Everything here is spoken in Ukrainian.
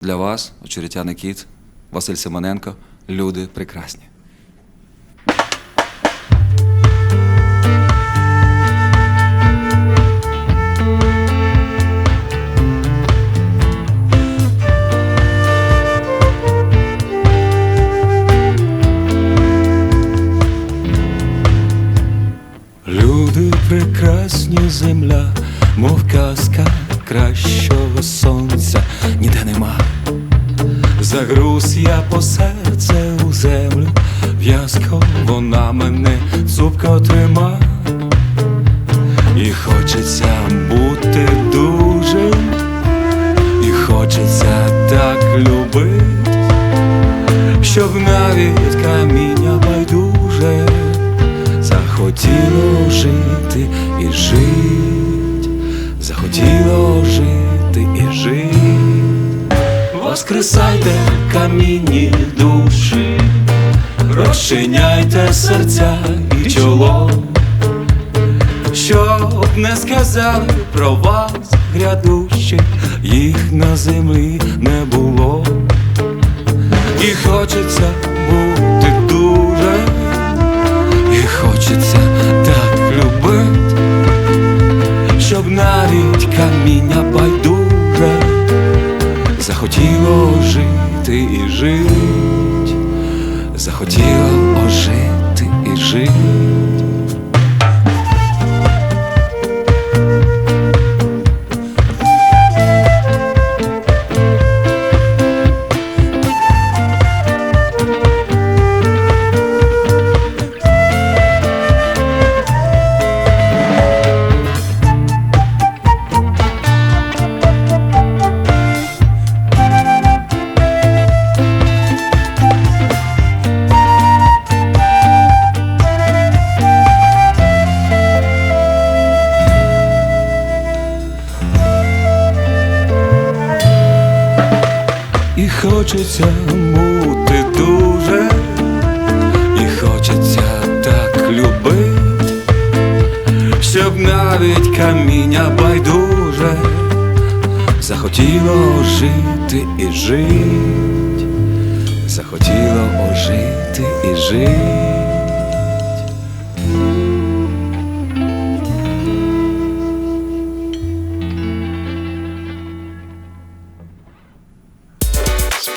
для вас, очеретяний кіт, Василь Симоненко, люди прекрасні. Люди прекрасні земля, мов казка кращого хочеться так любить, щоб навіть каміння байдуже захотіло жити і жить, захотіло жити і жить. Воскресайте камінні душі, розчиняйте серця не сказали про вас грядущих, їх на землі не було. І хочеться бути дуже, і хочеться так любить, щоб навіть каміння байдуже захотіло жити і жить, захотіло ожити і жить. І хочеться бути дуже, і хочеться так любити, щоб навіть каміння байдуже захотіло жити і жить, захотіло ожити і жить.